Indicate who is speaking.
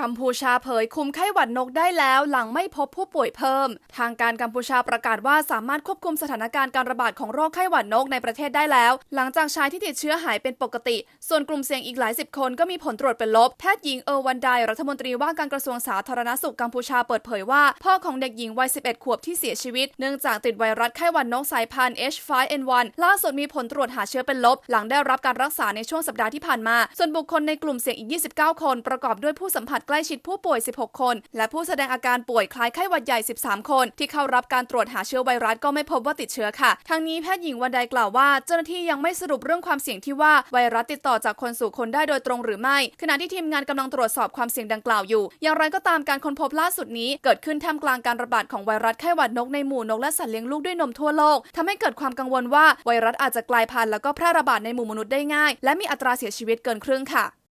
Speaker 1: กัมพูชาเผยคุมไข้หวัดนกได้แล้วหลังไม่พบผู้ป่วยเพิ่ม ทางการกัมพูชาประกาศว่าสามารถควบคุมสถานการณ์การระบาดของโรคไข้หวัดนกในประเทศได้แล้ว หลังจากชายที่ติดเชื้อหายเป็นปกติ ส่วนกลุ่มเสี่ยงอีกหลายสิบคนก็มีผลตรวจเป็นลบ แพทย์หญิงเออวันไดรัฐมนตรีว่าการกระทรวงสาธารณสุขกัมพูชาเปิดเผยว่า พ่อของเด็กหญิงวัย 11 ขวบที่เสียชีวิต เนื่องจากติดไวรัสไข้หวัดนกสายพันธุ์ H5N1 ล่าสุดมีผลตรวจหาเชื้อเป็นลบ หลังได้รับการรักษาในช่วงสัปดาห์ที่ผ่านมา ส่วนบุคคลในกลุ่มเสี่ยงอีก 29 คนประกอบด้วยผู้สัมผัสใกล้ชิดผู้ป่วย 16 คน และผู้แสดงอาการป่วยคล้ายไข้หวัดใหญ่ 13 คน ที่เข้ารับการตรวจหาเชื้อไวรัสก็ไม่พบว่าติดเชื้อค่ะทางนี้แพทย์หญิงวันไดกล่าวว่า เจ้าหน้าที่ยังไม่สรุปเรื่องความเสี่ยงที่ว่าไวรัสติดต่อจากคนสู่คนได้โดยตรงหรือไม่ ขณะที่ทีมงานกำลังตรวจสอบความเสี่ยงดังกล่าวอยู่ อย่างไรก็ตามการค้นพบล่าสุดนี้ เกิดขึ้นท่ามกลางการระบาดของไวรัสไข้หวัดนกในหมู่นกและสัตว์เลี้ยงลูกด้วยนมทั่วโลกทำให้เกิดความกังวลว่าไวรัสอาจจะกลายพันธุ์แล้วก็แพร่ระบาดในหมู่มนุษย์ได้ง่าย และมีอัตราเสียชีวิตเกินครึ่งค่ะ